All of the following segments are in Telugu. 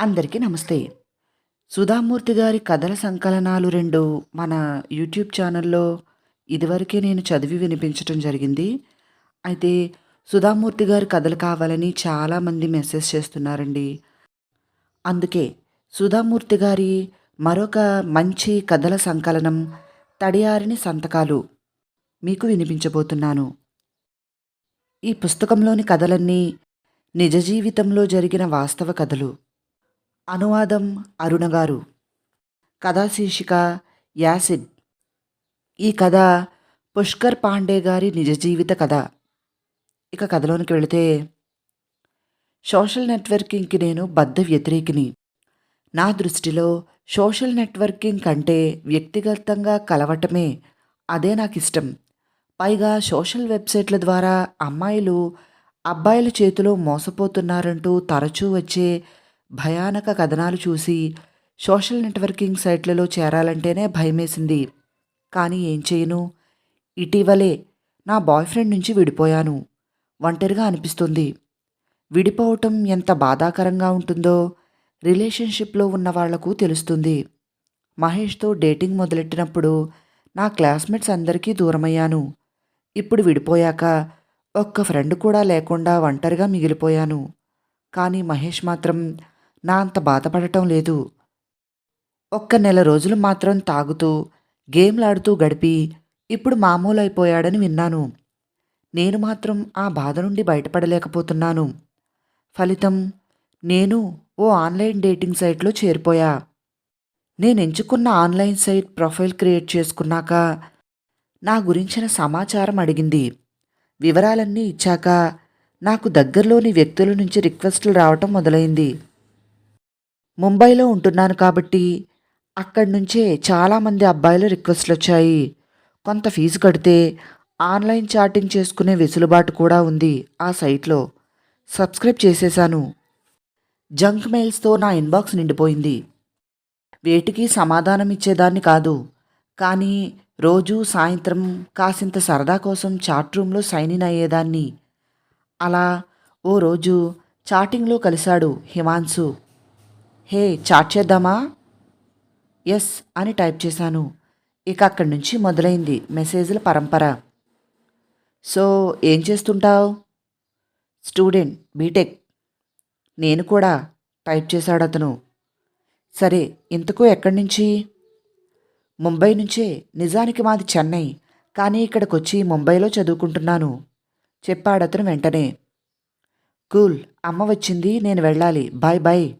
అందరికీ నమస్తే. సుధామూర్తి గారి కథల సంకలనాలు రెండు మన యూట్యూబ్ ఛానల్లో ఇదివరకే నేను చదివి వినిపించటం జరిగింది. అయితే సుధామూర్తి గారి కథలు కావాలని చాలామంది మెసేజ్ చేస్తున్నారండి. అందుకే సుధామూర్తి గారి మరొక మంచి కథల సంకలనం తడియారిని సంతకాలు మీకు వినిపించబోతున్నాను. ఈ పుస్తకంలోని కథలన్నీ నిజ జీవితంలో జరిగిన వాస్తవ కథలు. అనువాదం అరుణగారు కథాశీర్షిక యాసిడ్. ఈ కథ పుష్కర్ పాండే గారి నిజ జీవిత కథ. ఇక కథలోనికి వెళితే సోషల్ నెట్వర్కింగ్కి నేను బద్ధ వ్యతిరేకిని. నా దృష్టిలో సోషల్ నెట్వర్కింగ్ కంటే వ్యక్తిగతంగా కలవటమే అదే నాకు ఇష్టం పైగా సోషల్ వెబ్సైట్ల ద్వారా అమ్మాయిలు అబ్బాయిల చేతిలో మోసపోతున్నారంటూ తరచూ వచ్చే భయానక కథనాలు చూసి సోషల్ నెట్వర్కింగ్ సైట్లలో చేరాలంటేనే భయమేసింది. కానీ ఏం చేయను? ఇటీవలే నా బాయ్ ఫ్రెండ్ నుంచి విడిపోయాను. ఒంటరిగా అనిపిస్తుంది. విడిపోవటం ఎంత బాధాకరంగా ఉంటుందో రిలేషన్షిప్లో ఉన్న వాళ్ళకు తెలుస్తుంది. మహేష్తో డేటింగ్ మొదలెట్టినప్పుడు నా క్లాస్మేట్స్ అందరికీ దూరమయ్యాను. ఇప్పుడు విడిపోయాక ఒక్క ఫ్రెండ్ కూడా లేకుండా ఒంటరిగా మిగిలిపోయాను. కానీ మహేష్ మాత్రం నా అంత బాధపడటం లేదు. ఒక్క నెల రోజులు మాత్రం తాగుతూ గేమ్లాడుతూ గడిపి ఇప్పుడు మామూలు అయిపోయాడని విన్నాను. నేను మాత్రం ఆ బాధ నుండి బయటపడలేకపోతున్నాను. ఫలితం నేను ఓ ఆన్లైన్ డేటింగ్ సైట్లో చేరిపోయా. నేను ఎంచుకున్న ఆన్లైన్ సైట్ ప్రొఫైల్ క్రియేట్ చేసుకున్నాక నా గురించిన సమాచారం అడిగింది. వివరాలన్నీ ఇచ్చాక నాకు దగ్గరలోని వ్యక్తుల నుంచి రిక్వెస్టులు రావటం మొదలైంది. ముంబైలో ఉంటున్నాను కాబట్టి అక్కడి నుంచే చాలామంది అబ్బాయిలు రిక్వెస్ట్లు వచ్చాయి. కొంత ఫీజు కడితే ఆన్లైన్ చాటింగ్ చేసుకునే వెసులుబాటు కూడా ఉంది ఆ సైట్లో. సబ్స్క్రైబ్ చేసేశాను. జంక్ మెయిల్స్తో నా ఇన్బాక్స్ నిండిపోయింది. వేటికి సమాధానం ఇచ్చేదాన్ని కాదు. కానీ రోజు సాయంత్రం కాసింత సరదా కోసం చాట్ రూమ్లో సైన్ ఇన్ అయ్యేదాన్ని. అలా ఓ రోజు చాటింగ్లో కలిశాడు హిమాన్సు. హే చాట్ చేద్దామా? ఎస్ అని టైప్ చేశాను. ఇక అక్కడి నుంచి మొదలైంది మెసేజ్ల పరంపర. సో ఏం చేస్తుంటావు? Student B Tech. నేను కూడా టైప్ చేశాడు అతను. సరే ఇంతకు ఎక్కడి నుంచి? ముంబై నుంచే. నిజానికి మాది చెన్నై. కానీ ఇక్కడికి వచ్చి ముంబైలో చదువుకుంటున్నాను. చెప్పాడతను వెంటనే. కూల్ అమ్మ వచ్చింది నేను వెళ్ళాలి. Bye bye.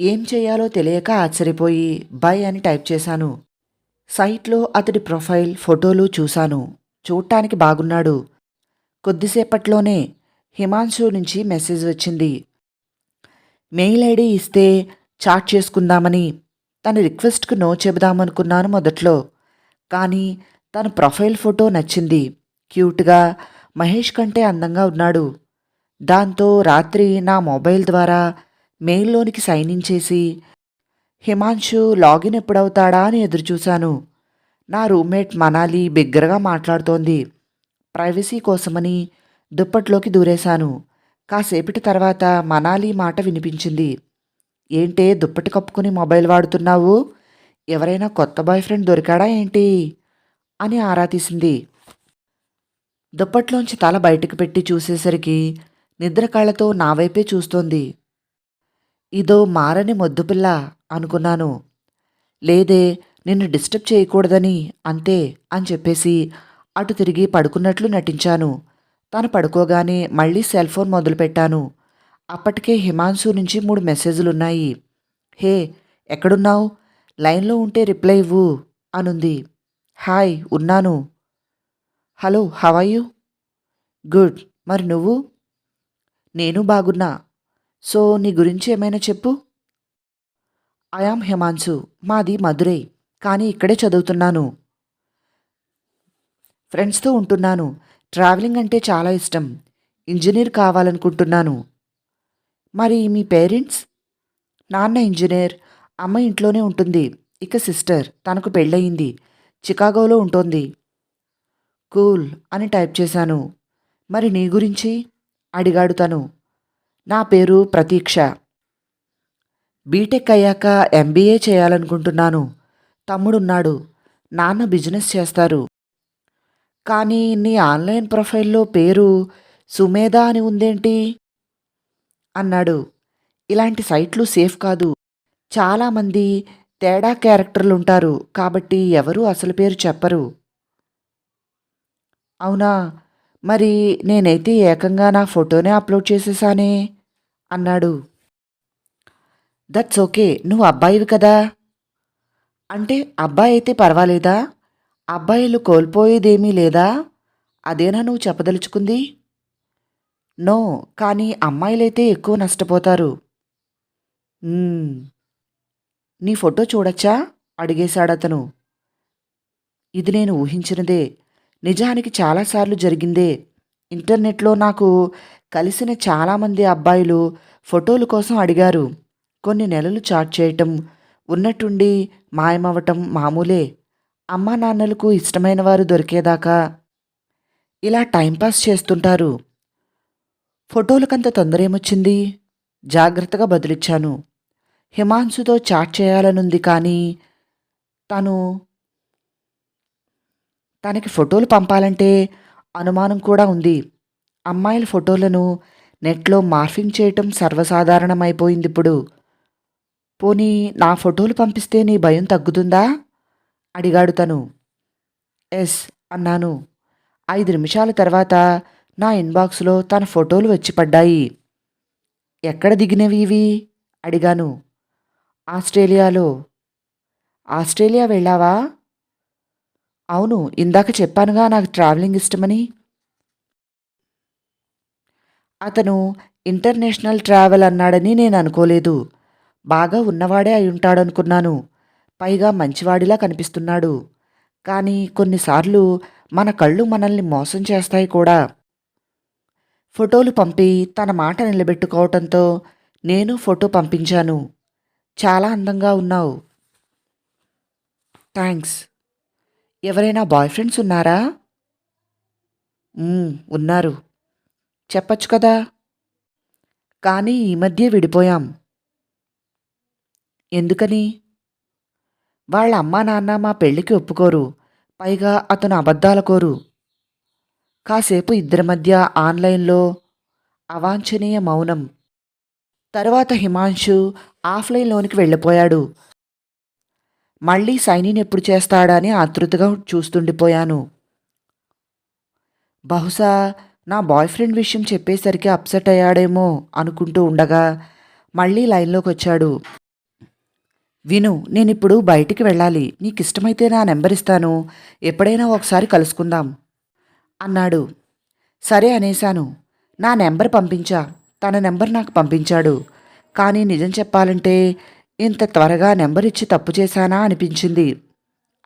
ఏం చేయాలో తెలియక ఆశ్చర్యపోయి బై అని టైప్ చేశాను. సైట్లో అతడి ప్రొఫైల్ ఫోటోలు చూశాను. చూడటానికి బాగున్నాడు. కొద్దిసేపట్లోనే హిమాంశు నుంచి మెసేజ్ వచ్చింది. మెయిల్ ఐడి ఇస్తే చాట్ చేసుకుందామని తన రిక్వెస్ట్కు నో చెబుదామనుకున్నాను మొదట్లో. కానీ తన ప్రొఫైల్ ఫోటో నచ్చింది. క్యూట్గా మహేష్ కంటే అందంగా ఉన్నాడు. దాంతో రాత్రి నా మొబైల్ ద్వారా మెయిల్లోనికి సైన్ ఇన్ చేసి హిమాంశు లాగిన్ ఎప్పుడవుతాడా అని ఎదురుచూశాను. నా రూమ్మేట్ మనాలి బిగ్గరగా మాట్లాడుతోంది. ప్రైవసీ కోసమని దుప్పట్లోకి దూరేశాను. కాసేపటి తర్వాత మనాలి మాట వినిపించింది. ఏంటే దుప్పటి కప్పుకుని మొబైల్ వాడుతున్నావు? ఎవరైనా కొత్త బాయ్ ఫ్రెండ్ దొరికాడా ఏంటి అని ఆరా తీసింది. దుప్పట్లోంచి తల బయటకు పెట్టి చూసేసరికి నిద్ర కళ్ళతో నా వైపే చూస్తోంది. ఇదో మారని మొద్దుపిల్ల అనుకున్నాను. లేదే నిన్ను డిస్టర్బ్ చేయకూడదని అంతే అని చెప్పేసి అటు తిరిగి పడుకున్నట్లు నటించాను. తను పడుకోగానే మళ్ళీ సెల్ ఫోన్ మొదలుపెట్టాను. అప్పటికే హిమాంశు నుంచి మూడు మెసేజ్లున్నాయి. హే ఎక్కడున్నావు? లైన్లో ఉంటే రిప్లై ఇవ్వు అనుంది. హాయ్ ఉన్నాను. హలో హవాయు గుడ్ మరి నువ్వు? నేను బాగున్నా. సో నీ గురించి ఏమైనా చెప్పు. ఐఆమ్ హిమాన్సు మాది మధురై. కానీ ఇక్కడే చదువుతున్నాను. ఫ్రెండ్స్తో ఉంటున్నాను. ట్రావెలింగ్ అంటే చాలా ఇష్టం. ఇంజనీర్ కావాలనుకుంటున్నాను. మరి మీ పేరెంట్స్? నాన్న ఇంజనీర్. అమ్మ ఇంట్లోనే ఉంటుంది. ఇక సిస్టర్. తనకు పెళ్ళయింది. చికాగోలో ఉంటుంది. కూల్ అని టైప్ చేశాను. మరి నీ గురించి? అడిగాడు తను. నా పేరు ప్రతీక్ష. బీటెక్ అయ్యాక ఎంబీఏ చేయాలనుకుంటున్నాను. తమ్ముడున్నాడు. నాన్న బిజినెస్ చేస్తారు. కానీ నీ ఆన్లైన్ ప్రొఫైల్లో పేరు సుమేధ అని ఉందేంటి? అన్నాడు. ఇలాంటి సైట్లు సేఫ్ కాదు. చాలామంది తేడా క్యారెక్టర్లు ఉంటారు కాబట్టి ఎవరు అసలు పేరు చెప్పరు. అవునా? మరి నేనైతే ఏకంగా నా ఫోటోనే అప్లోడ్ చేసేసానే. అన్నాడు. దట్స్ ఓకే నువ్వు అబ్బాయివి కదా? అంటే అబ్బాయి అయితే పర్వాలేదా? అబ్బాయిలు కోల్పోయేదేమీ లేదా? అదేనా నువ్వు చెప్పదలుచుకుంది? నో కానీ అమ్మాయిలైతే ఎక్కువ నష్టపోతారు. Hmm. నీ ఫోటో చూడొచ్చా? అడిగేశాడతను. ఇది నేను ఊహించినదే. నిజానికి చాలాసార్లు జరిగిందే. ఇంటర్నెట్లో నాకు కలిసిన చాలామంది అబ్బాయిలు ఫోటోల కోసం అడిగారు. కొన్ని నెలలు చాట్ చేయటం ఉన్నట్టుండి మాయమవటం మామూలే. అమ్మా నాన్నలకు ఇష్టమైన వారు దొరికేదాకా ఇలా టైంపాస్ చేస్తుంటారు. ఫోటోలకంత తొందర ఏమొచ్చింది జాగ్రత్తగా బదులిచ్చాను. హిమాంశుతో చాట్ చేయాలనుంది కానీ తను తనకి ఫోటోలు పంపాలంటే అనుమానం కూడా ఉంది. అమ్మాయిల ఫోటోలను నెట్లో మార్ఫింగ్ చేయటం సర్వసాధారణమైపోయింది ఇప్పుడు పోనీ నా ఫోటోలు పంపిస్తే నీ భయం తగ్గుతుందా? అడిగాడు తను. ఎస్ అన్నాను. ఐదు నిమిషాల తర్వాత నా ఇన్బాక్స్లో తన ఫోటోలు వచ్చి పడ్డాయి. ఎక్కడ దిగినవి ఇవి? అడిగాను. ఆస్ట్రేలియాలో. ఆస్ట్రేలియా వెళ్ళావా? అవును ఇందాక చెప్పానుగా నాకు ట్రావెలింగ్ ఇష్టమని. అతను ఇంటర్నేషనల్ ట్రావెల్ అన్నాడని నేను అనుకోలేదు. బాగా ఉన్నవాడే అయి ఉంటాడనుకున్నాను పైగా మంచివాడిలా కనిపిస్తున్నాడు. కానీ కొన్నిసార్లు మన కళ్ళు మనల్ని మోసం చేస్తాయి కూడా. ఫోటోలు పంపి తన మాట నిలబెట్టుకోవటంతో నేను ఫోటో పంపించాను. చాలా అందంగా ఉన్నావు. థ్యాంక్స్. ఎవరైనా బాయ్ ఫ్రెండ్స్ ఉన్నారా? ఉన్నారు. చెప్పచ్చు కదా? కానీ ఈ మధ్య విడిపోయాం. ఎందుకని? వాళ్ళ అమ్మా నాన్న మా పెళ్ళికి ఒప్పుకోరు. పైగా అతను అబద్ధాల కోరు. కాసేపు ఇద్దరి మధ్య ఆన్లైన్లో అవాంఛనీయ మౌనం. తర్వాత హిమాంశు ఆఫ్లైన్లోనికి వెళ్ళిపోయాడు. మళ్ళీ సైనిన్ ఎప్పుడు చేస్తాడా అని ఆతృతగా చూస్తుండిపోయాను. బహుశా నా బాయ్ ఫ్రెండ్ విషయం చెప్పేసరికి అప్సెట్ అయ్యాడేమో అనుకుంటూ ఉండగా మళ్ళీ లైన్లోకి వచ్చాడు విను నేను ఇప్పుడు బయటికి వెళ్ళాలి. నీకు ఇష్టమైతే నా నెంబర్ ఇస్తాను. ఎప్పుడైనా ఒకసారి కలుసుకుందాం అన్నాడు. సరే అనేశాను. నా నెంబర్ పంపించా. తన నెంబర్ నాకు పంపించాడు. కానీ నిజం చెప్పాలంటే ఇంత త్వరగా నెంబర్ ఇచ్చి తప్పు చేశానా అనిపించింది.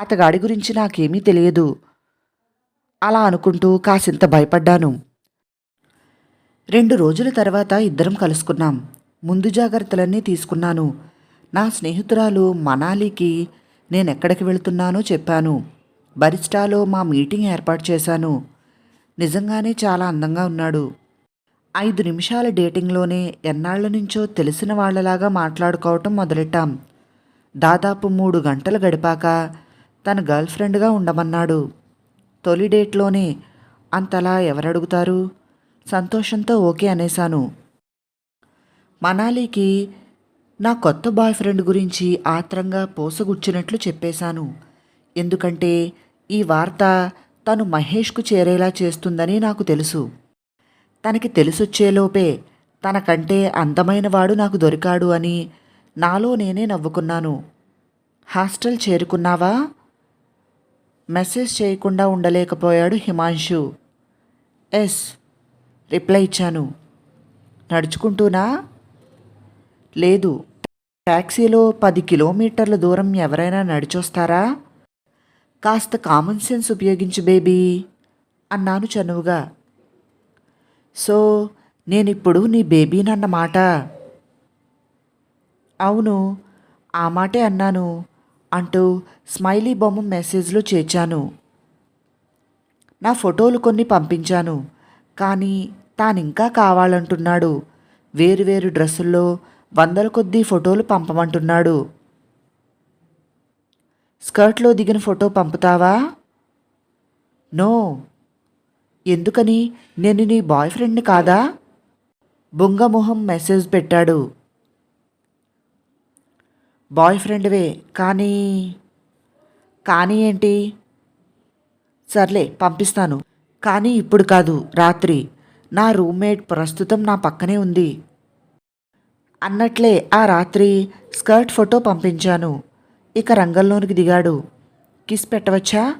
అతగాడి గురించి నాకేమీ తెలియదు. అలా అనుకుంటూ కాసింత భయపడ్డాను. రెండు రోజుల తర్వాత ఇద్దరం కలుసుకున్నాం. ముందు జాగ్రత్తలన్నీ తీసుకున్నాను. నా స్నేహితురాలు మనాలికి నేను ఎక్కడికి వెళుతున్నానో చెప్పాను. బరిస్టాలో మా మీటింగ్ ఏర్పాటు చేశాను. నిజంగానే చాలా అందంగా ఉన్నాడు. ఐదు నిమిషాల డేటింగ్లోనే ఎన్నాళ్ళ నుంచో తెలిసిన వాళ్ళలాగా మాట్లాడుకోవటం మొదలెట్టాం. దాదాపు మూడు గంటలు గడిపాక తన గర్ల్ ఫ్రెండ్గా ఉండమన్నాడు. తొలి డేట్లోనే అంతలా ఎవరడుగుతారు? సంతోషంతో ఓకే అనేశాను. మనాలికి నా కొత్త బాయ్ ఫ్రెండ్ గురించి ఆత్రంగా పోసగుచ్చినట్లు చెప్పేశాను. ఎందుకంటే ఈ వార్త తను మహేష్కు చేరేలా చేస్తుందని నాకు తెలుసు. తనకి తెలిసొచ్చేలోపే తనకంటే అందమైనవాడు నాకు దొరికాడు అని నాలో నేనే నవ్వుకున్నాను. హాస్టల్ చేరుకున్నావా? మెసేజ్ చేయకుండా ఉండలేకపోయాడు హిమాంషు ఎస్ రిప్లై ఇచ్చాను. నడుచుకుంటూనా? లేదు. ట్యాక్సీలో పది కిలోమీటర్ల దూరం ఎవరైనా నడిచొస్తారా? కాస్త కామన్ సెన్స్ ఉపయోగించు బేబీ అన్నాను చనువుగా. సో నేనిప్పుడు నీ బేబీనన్నమాట అవును ఆ మాటే అన్నాను అంటూ స్మైలీ బొమ్మ మెసేజ్లో చేర్చాను. నా ఫోటోలు కొన్ని పంపించాను. కానీ తానింకా కావాలంటున్నాడు. వేరువేరు డ్రెస్సుల్లో వందల కొద్దీ ఫోటోలు పంపమంటున్నాడు. స్కర్ట్లో దిగిన ఫోటో పంపుతావా? నో. ఎందుకని? నేను నీ బాయ్ ఫ్రెండ్ని కాదా? బొంగమొహం మెసేజ్ పెట్టాడు. బాయ్ ఫ్రెండ్వే కానీ కానీ ఏంటి? సర్లే పంపిస్తాను. కానీ ఇప్పుడు కాదు రాత్రి. నా రూమ్మేట్ ప్రస్తుతం నా పక్కనే ఉంది. అన్నట్లే ఆ రాత్రి స్కర్ట్ ఫోటో పంపించాను. ఇక రంగంలోనికి దిగాడు. కిస్ పెట్టవచ్చా?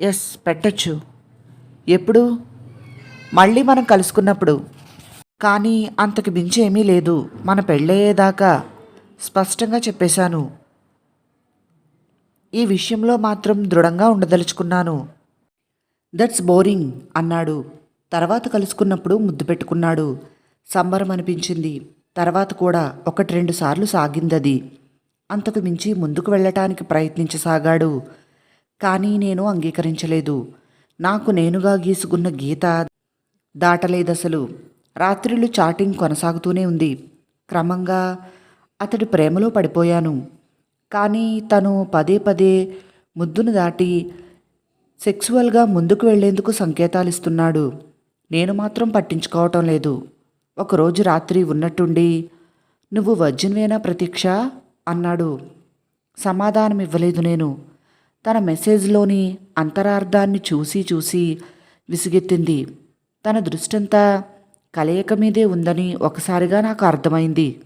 ఎస్ పెట్టచ్చు. ఎప్పుడు? మళ్ళీ మనం కలుసుకున్నప్పుడు. కానీ అంతకు మించి ఏమీ లేదు. మన పెళ్ళయ్యేదాకా స్పష్టంగా చెప్పేశాను. ఈ విషయంలో మాత్రం దృఢంగా ఉండదలుచుకున్నాను. దట్స్ బోరింగ్ అన్నాడు. తర్వాత కలుసుకున్నప్పుడు ముద్దు పెట్టుకున్నాడు. సంబరం అనిపించింది. తర్వాత కూడా ఒకటి రెండు సార్లు సాగిందది. అంతకు మించి ముందుకు వెళ్ళటానికి ప్రయత్నించసాగాడు. కానీ నేను అంగీకరించలేదు. నాకు నేనుగా గీసుకున్న గీత దాటలేదసలు. రాత్రిళ్ళు చాటింగ్ కొనసాగుతూనే ఉంది. క్రమంగా అతడి ప్రేమలో పడిపోయాను. కానీ తను పదే పదే ముద్దును దాటి సెక్సువల్గా ముందుకు వెళ్ళేందుకు సంకేతాలు ఇస్తున్నాడు నేను మాత్రం పట్టించుకోవటం లేదు. ఒకరోజు రాత్రి ఉన్నట్టుండి నువ్వు వర్జిన్వేనా ప్రతీక్ష? అన్నాడు. సమాధానం ఇవ్వలేదు నేను. తన మెసేజ్లోని అంతరార్థాన్ని చూసి చూసి విసిగెత్తింది. తన దృష్టంతా కలయిక మీదే ఉందని ఒకసారిగా నాకు అర్థమైంది.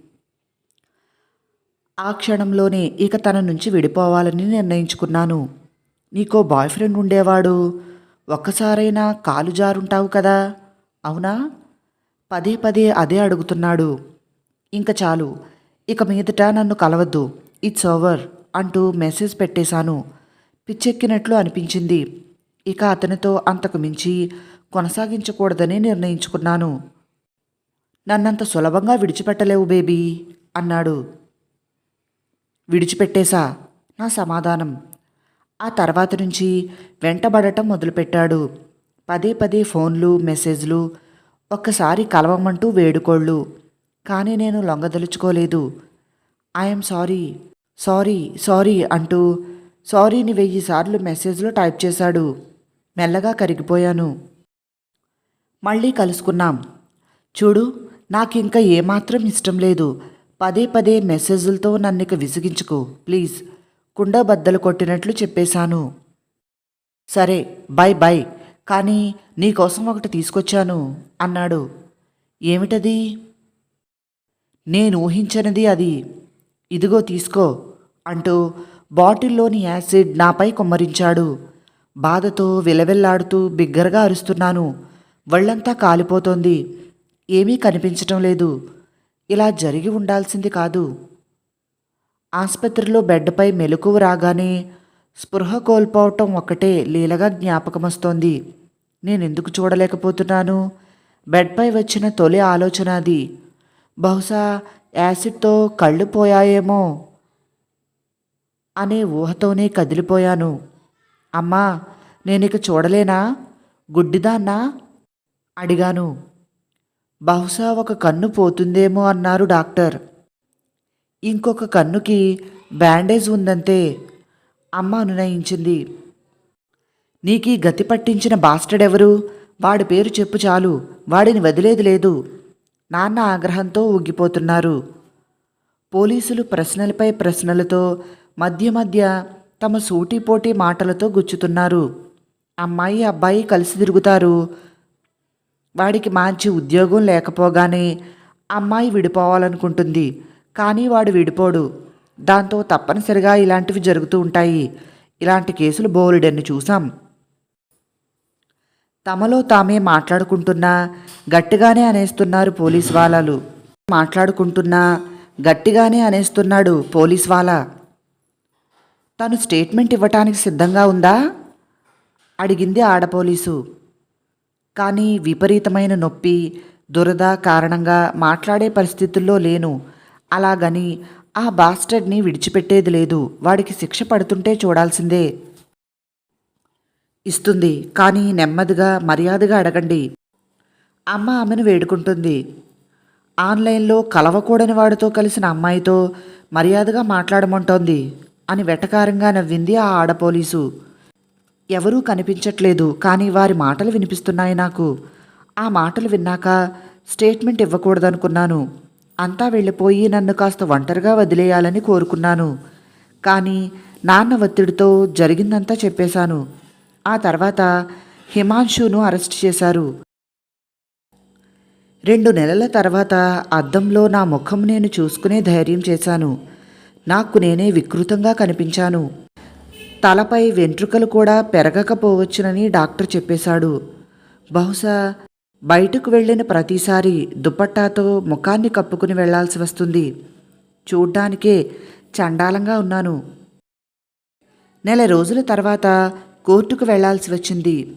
ఆ క్షణంలోనే ఇక తన నుంచి విడిపోవాలని నిర్ణయించుకున్నాను. నీకో బాయ్ ఫ్రెండ్ ఉండేవాడు. ఒక్కసారైనా కాలు జారుంటావు కదా. అవునా? పదే పదే అదే అడుగుతున్నాడు. ఇంక చాలు. ఇక మీదట నన్ను కలవద్దు. ఇట్స్ ఓవర్ అంటూ మెసేజ్ పెట్టేశాను. పిచ్చెక్కినట్లు అనిపించింది. ఇక అతనితో అంతకు మించి కొనసాగించకూడదని నిర్ణయించుకున్నాను. నన్నంత సులభంగా విడిచిపెట్టలేవు బేబీ అన్నాడు. విడిచిపెట్టేశా? నా సమాధానం. ఆ తర్వాత నుంచి వెంటబడటం మొదలుపెట్టాడు. పదే పదే ఫోన్లు మెసేజ్లు ఒక్కసారి కలవమంటూ వేడుకోళ్ళు. కానీ నేను లొంగదలుచుకోలేదు. ఐఎమ్ సారీ సారీ సారీ అంటూ సారీని వెయ్యి సార్లు మెసేజ్లో టైప్ చేశాడు. మెల్లగా కరిగిపోయాను. మళ్ళీ కలుసుకున్నాం. చూడు నాకింక ఏమాత్రం ఇష్టం లేదు. పదే పదే మెసేజ్లతో నన్నిక విసిగించుకో ప్లీజ్. కుండ బద్దలు కొట్టినట్లు చెప్పేశాను. సరే బై బై కానీ నీకోసం ఒకటి తీసుకొచ్చాను అన్నాడు. ఏమిటది? నేను ఊహించనిది అది. ఇదిగో తీసుకో అంటూ బాటిల్లోని యాసిడ్ నాపై కుమ్మరించాడు. బాధతో విలవిల్లాడుతూ బిగ్గరగా అరుస్తున్నాను. వళ్ళంతా కాలిపోతోంది. ఏమీ కనిపించటం లేదు. ఇలా జరిగి ఉండాల్సింది కాదు. ఆసుపత్రిలో బెడ్పై మెలకువ రాగానే స్పృహ కోల్పోవటం ఒక్కటే లీలగా జ్ఞాపకమొస్తోంది. నేనెందుకు చూడలేకపోతున్నాను? బెడ్పై వచ్చిన తొలి ఆలోచన అది. బహుశా యాసిడ్తో కళ్ళు పోయాయేమో అనే ఊహతోనే కదిలిపోయాను. అమ్మా నేనిక చూడలేనా? గుడ్డిదాన్నా? అడిగాను. బహుశా ఒక కన్ను పోతుందేమో అన్నారు డాక్టర్. ఇంకొక కన్నుకి బ్యాండేజ్ ఉందంతే అమ్మ అనునయించింది. నీకీ గతి పట్టించిన బాస్టడెవరు? వాడి పేరు చెప్పు చాలు. వాడిని వదిలేది లేదు. నాన్న ఆగ్రహంతో ఊగిపోతున్నారు. పోలీసులు ప్రశ్నలపై ప్రశ్నలతో మధ్య మధ్య తమ సూటిపోటీ మాటలతో గుచ్చుతున్నారు. అమ్మాయి అబ్బాయి కలిసి తిరుగుతారు. వాడికి మంచి ఉద్యోగం లేకపోగానే అమ్మాయి విడిపోవాలనుకుంటుంది. కానీ వాడు విడిపోడు. దాంతో తప్పనిసరిగా ఇలాంటివి జరుగుతూ ఉంటాయి. ఇలాంటి కేసులు బోలెడన్ని చూసాం తమలో తామే మాట్లాడుకుంటున్నా గట్టిగానే అనేస్తున్నారు పోలీస్ వాళ్ళలు మాట్లాడుకుంటున్నా గట్టిగానే అనేస్తున్నాడు పోలీస్ వాళ్ళ తను స్టేట్మెంట్ ఇవ్వటానికి సిద్ధంగా ఉందా? అడిగింది ఆడపోలీసు కానీ విపరీతమైన నొప్పి దురద కారణంగా మాట్లాడే పరిస్థితుల్లో లేను. అలాగని ఆ బాస్టర్డ్ని విడిచిపెట్టేది లేదు. వాడికి శిక్ష పడుతుంటే చూడాల్సిందే. ఇస్తుంది. కానీ నెమ్మదిగా మర్యాదగా అడగండి. అమ్మ ఆమెను వేడుకుంటుంది. ఆన్లైన్లో కలవకూడని వాడితో కలిసిన అమ్మాయితో మర్యాదగా మాట్లాడమంటోంది అని వెటకారంగా నవ్వింది ఆ ఆడపోలీసు. ఎవరూ కనిపించట్లేదు కానీ వారి మాటలు వినిపిస్తున్నాయి నాకు. ఆ మాటలు విన్నాక స్టేట్మెంట్ ఇవ్వకూడదనుకున్నాను. అంతా వెళ్ళిపోయి నన్ను కాస్త ఒంటరిగా వదిలేయాలని కోరుకున్నాను. కానీ నాన్న ఒత్తిడితో జరిగిందంతా చెప్పేశాను. ఆ తర్వాత హిమాంశును అరెస్ట్ చేశారు. రెండు నెలల తర్వాత అద్దంలో నా ముఖం నేను చూసుకునే ధైర్యం చేశాను. నాకు నేనే వికృతంగా కనిపించాను. తలపై వెంట్రుకలు కూడా పెరగకపోవచ్చునని డాక్టర్ చెప్పేశాడు. బహుశా బయటకు వెళ్ళిన ప్రతిసారి దుపట్టాతో ముఖాన్ని కప్పుకుని వెళ్ళాల్సి వస్తుంది. చూడ్డానికే చండాలంగా ఉన్నాను. నెల రోజుల తర్వాత కోర్టుకు వెళ్ళాల్సి వచ్చింది.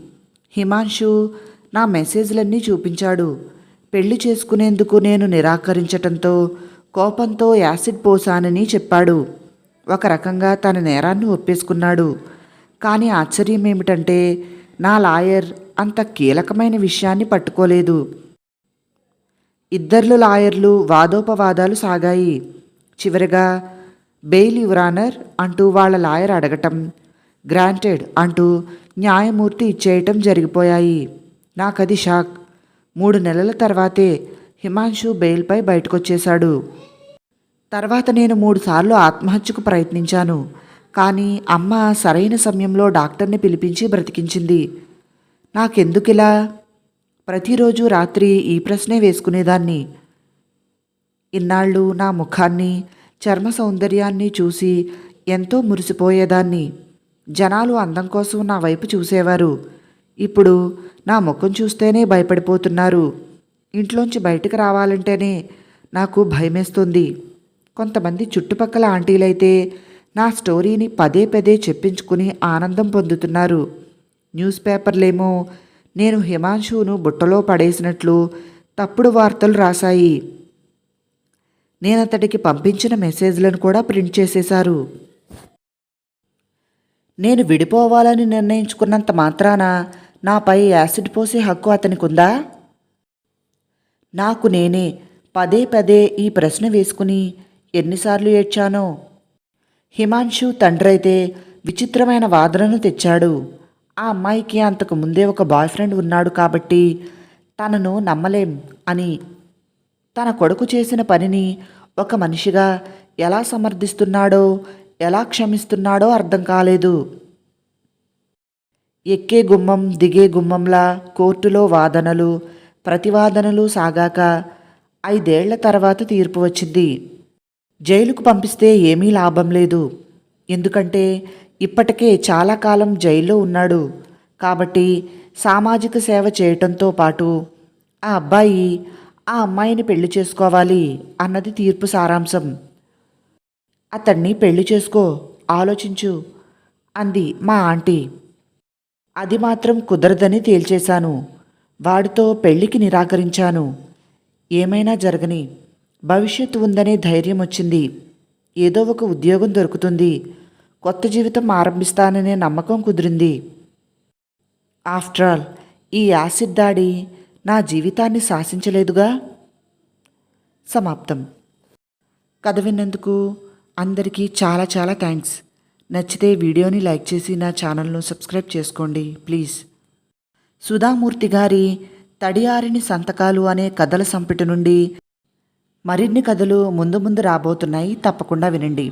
హిమాంషు నా మెసేజ్లన్నీ చూపించాడు. పెళ్ళి చేసుకునేందుకు నేను నిరాకరించటంతో కోపంతో యాసిడ్ పోసానని చెప్పాడు. ఒక రకంగా తన నేరాన్ని ఒప్పేసుకున్నాడు. కానీ ఆశ్చర్యం ఏమిటంటే నా లాయర్ అంత కీలకమైన విషయాన్ని పట్టుకోలేదు. ఇద్దరు లాయర్లు వాదోపవాదాలు సాగాయి. చివరిగా బెయిల్ యువరానర్ అంటూ వాళ్ళ లాయర్ అడగటం గ్రాంటెడ్ అంటూ న్యాయమూర్తి ఇచ్చేయటం జరిగిపోయాయి. నాకది షాక్. మూడు నెలల తర్వాతే హిమాంశు బెయిల్పై బయటకొచ్చేశాడు. తర్వాత నేను మూడుసార్లు ఆత్మహత్యకు ప్రయత్నించాను. కానీ అమ్మ సరైన సమయంలో డాక్టర్ని పిలిపించి బ్రతికించింది. నాకెందుకిలా? ప్రతిరోజు రాత్రి ఈ ప్రశ్నే వేసుకునేదాన్ని. ఇన్నాళ్ళు నా ముఖాన్ని చర్మ సౌందర్యాన్ని చూసి ఎంతో మురిసిపోయేదాన్ని. జనాలు అందం కోసం నా వైపు చూసేవారు. ఇప్పుడు నా ముఖం చూస్తేనే భయపడిపోతున్నారు. ఇంట్లోంచి బయటకు రావాలంటేనే నాకు భయమేస్తుంది. కొంతమంది చుట్టుపక్కల ఆంటీలైతే నా స్టోరీని పదే పదే చెప్పించుకుని ఆనందం పొందుతున్నారు. న్యూస్ పేపర్లేమో నేను హిమాంశువును బుట్టలో పడేసినట్లు తప్పుడు వార్తలు రాశాయి. నేను అతడికి పంపించిన మెసేజ్లను కూడా ప్రింట్ చేసేశారు. నేను విడిపోవాలని నిర్ణయించుకున్నంత మాత్రాన నాపై యాసిడ్ పోసే హక్కు అతనికి ఉందా నాకు నేనే పదే పదే ఈ ప్రశ్న వేసుకుని ఎన్నిసార్లు ఏడ్చానో? హిమాంశు తండ్రైతే విచిత్రమైన వాదనను తెచ్చాడు. ఆ అమ్మాయికి అంతకు ముందే ఒక బాయ్ ఫ్రెండ్ ఉన్నాడు కాబట్టి తనను నమ్మలేం అని తన కొడుకు చేసిన పనిని ఒక మనిషిగా ఎలా సమర్థిస్తున్నాడో ఎలా క్షమిస్తున్నాడో అర్థం కాలేదు. ఎక్కే గుమ్మం దిగే గుమ్మంలా కోర్టులో వాదనలు ప్రతివాదనలు సాగాక ఐదేళ్ళ తర్వాత తీర్పు వచ్చింది. జైలుకు పంపిస్తే ఏమీ లాభం లేదు. ఎందుకంటే ఇప్పటికే చాలా కాలం జైల్లో ఉన్నాడు. కాబట్టి సామాజిక సేవ చేయటంతో పాటు ఆ అబ్బాయి ఆ అమ్మాయిని పెళ్ళి చేసుకోవాలి అన్నది తీర్పు సారాంశం. అతన్ని పెళ్ళి చేసుకో ఆలోచించు అంది మా ఆంటీ. అది మాత్రం కుదరదని తేల్చేశాను. వాడితో పెళ్ళికి నిరాకరించాను. ఏమైనా జరగని భవిష్యత్తు ఉందనే ధైర్యం వచ్చింది. ఏదో ఒక ఉద్యోగం దొరుకుతుంది. కొత్త జీవితం ఆరంభిస్తాననే నమ్మకం కుదిరింది. ఆఫ్టర్ ఆల్ ఈ యాసిడ్ దాడి నా జీవితాన్ని శాసించలేదుగా? సమాప్తం. కథ విన్నందుకు అందరికీ చాలా చాలా థ్యాంక్స్. నచ్చితే వీడియోని లైక్ చేసి నా ఛానల్ను సబ్స్క్రైబ్ చేసుకోండి ప్లీజ్. సుధామూర్తి గారి తడియారిని సంతకాలు అనే కథల సంపుటి నుండి మరిన్ని కథలు ముందు ముందు రాబోతున్నాయి తప్పకుండా వినండి.